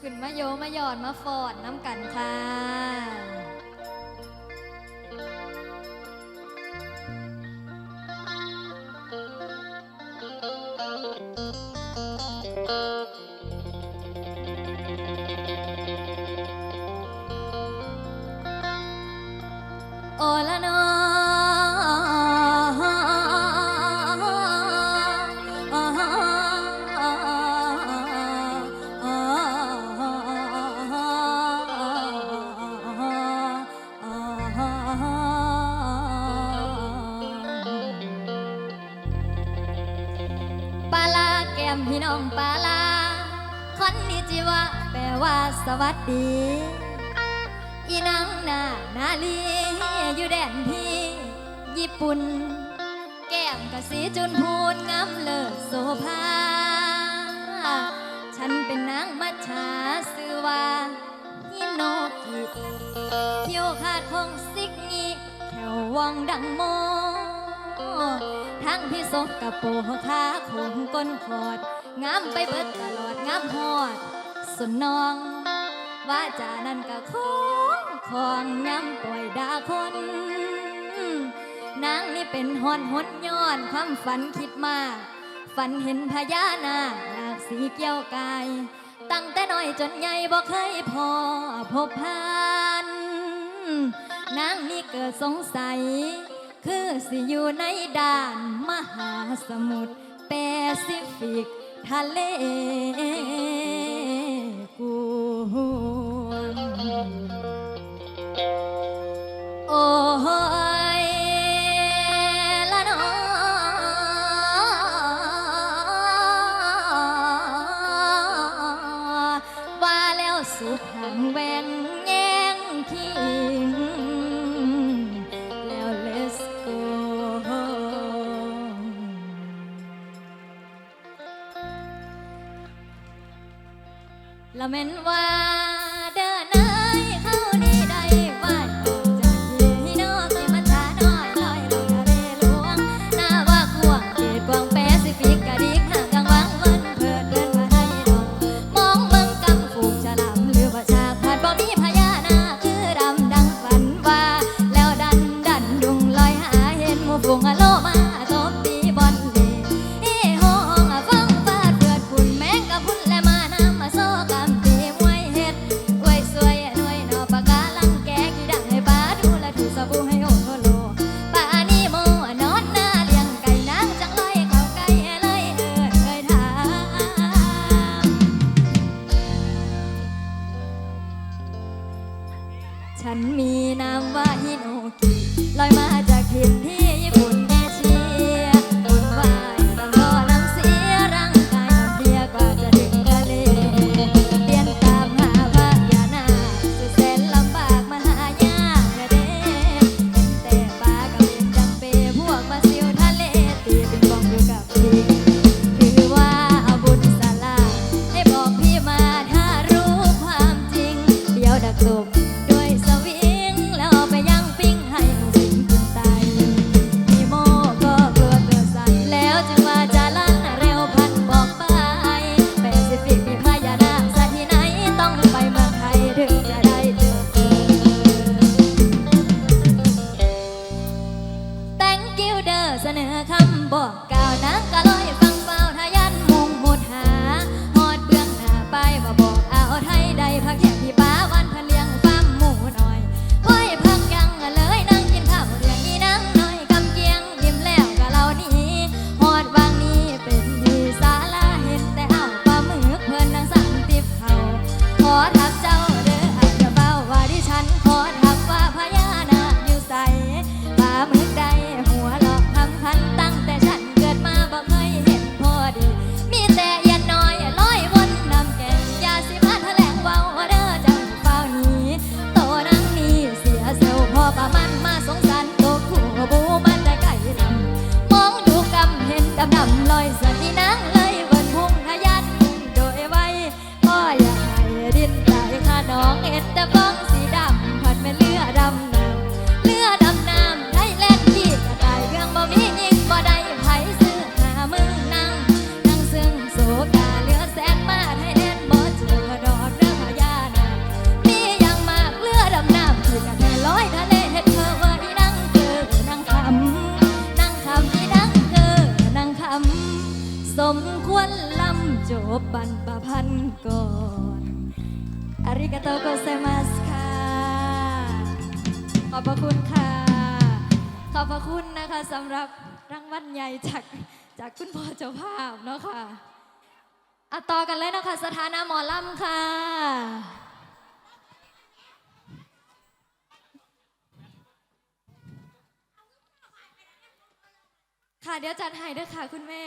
ขึ้นมาโยมาหยอดมาฟอดน้ำกันค่ะ คนนิจิวะแปลว่าสวัสดี อีนังนานาลีอยู่แดนที่ ญี่ปุ่น แก้มกะสีจุนพูนงามเลิศโสภา ฉันเป็นนางมัจฉาสือว่าฮิโนกิเที่ยวคาดพงซิกนี้แถววังดังโมทั้งพี่ศกกระโปรงขาคงก้นขอด งามไปเบิดตลอดงามหอดสนนองว่าจานั้นก็ของของย้ำปล่วยดาคน นางนี่เป็นหอนหนย้อนความฝันคิดมาฝันเห็นพญานาคหลากสีเกี้ยวกาย ตั้งแต่น้อยจนใหญ่บ่เคยพอพบพานนางนี่เกิดสงสัย คือสิอยู่ในด่านมหาสมุทรแปซิฟิก ทะเลกูโอ้ ละเมนว่า โตโกเซมัสค่ะ ขอบพระคุณค่ะ ขอบพระคุณนะคะสำหรับรางวัลใหญ่จากจากคุณพ่อเจ้าภาพเนาะค่ะอะต่อกันเลยนะคะ สถานะหมอลำค่ะ ค่ะเดี๋ยวจัดให้ด้วยค่ะคุณแม่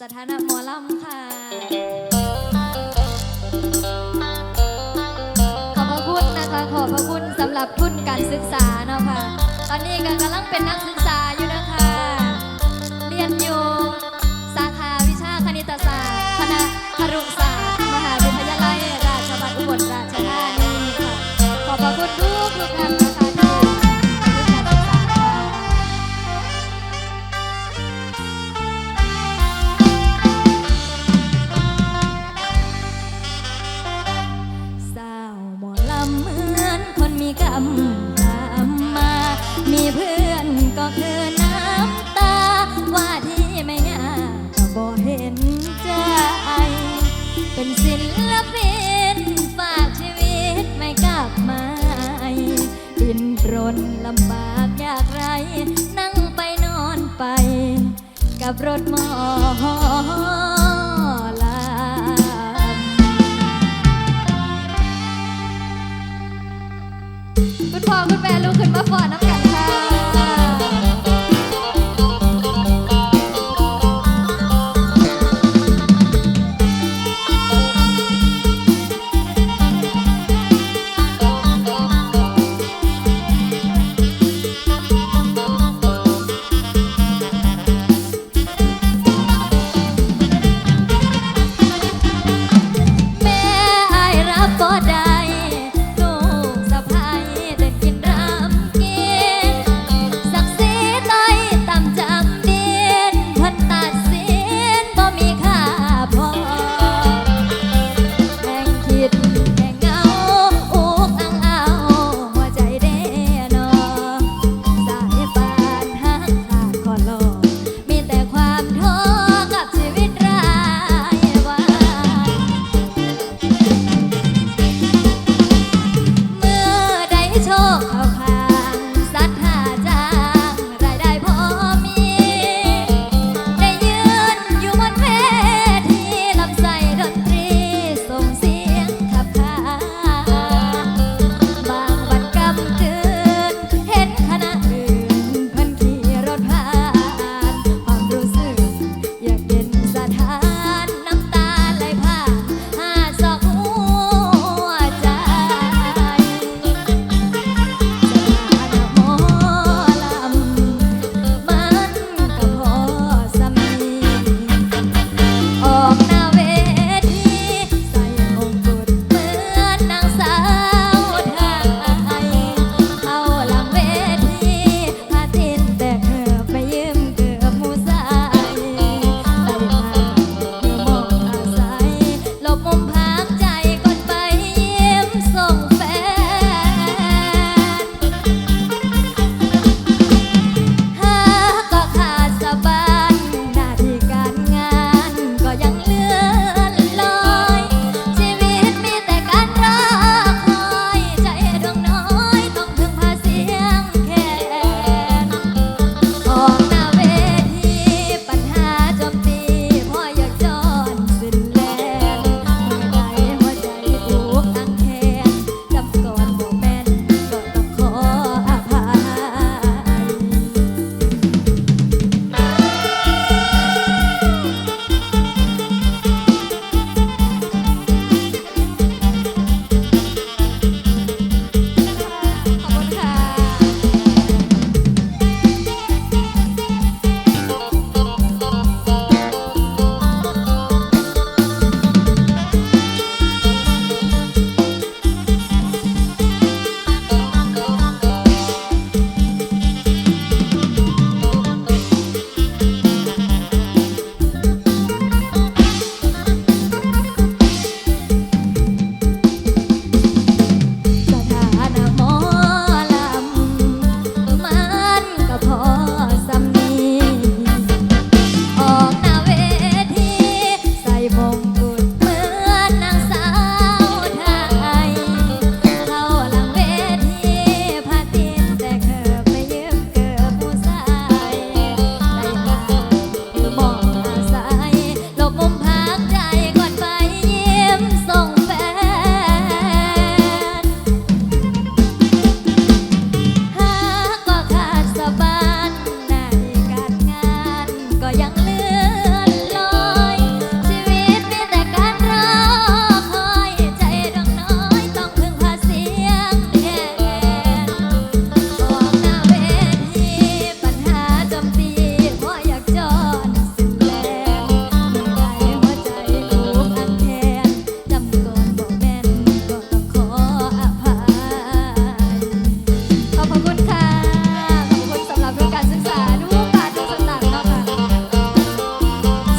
สถานะหมอลำค่ะ ขอบพระคุณนะคะ ขอบพระคุณสำหรับทุนการศึกษาเนาะค่ะ ตอนนี้ก็กำลังเป็นนักศึกษาอยู่ำบากยากไร นั่งไปนอนไป กับรถมอลำคุณพ่อคุณแม่ลูกขึ้นมาฟอนน้ำกัน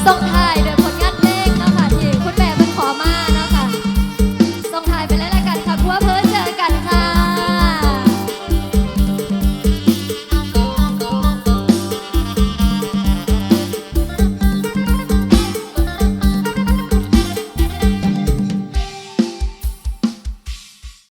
动态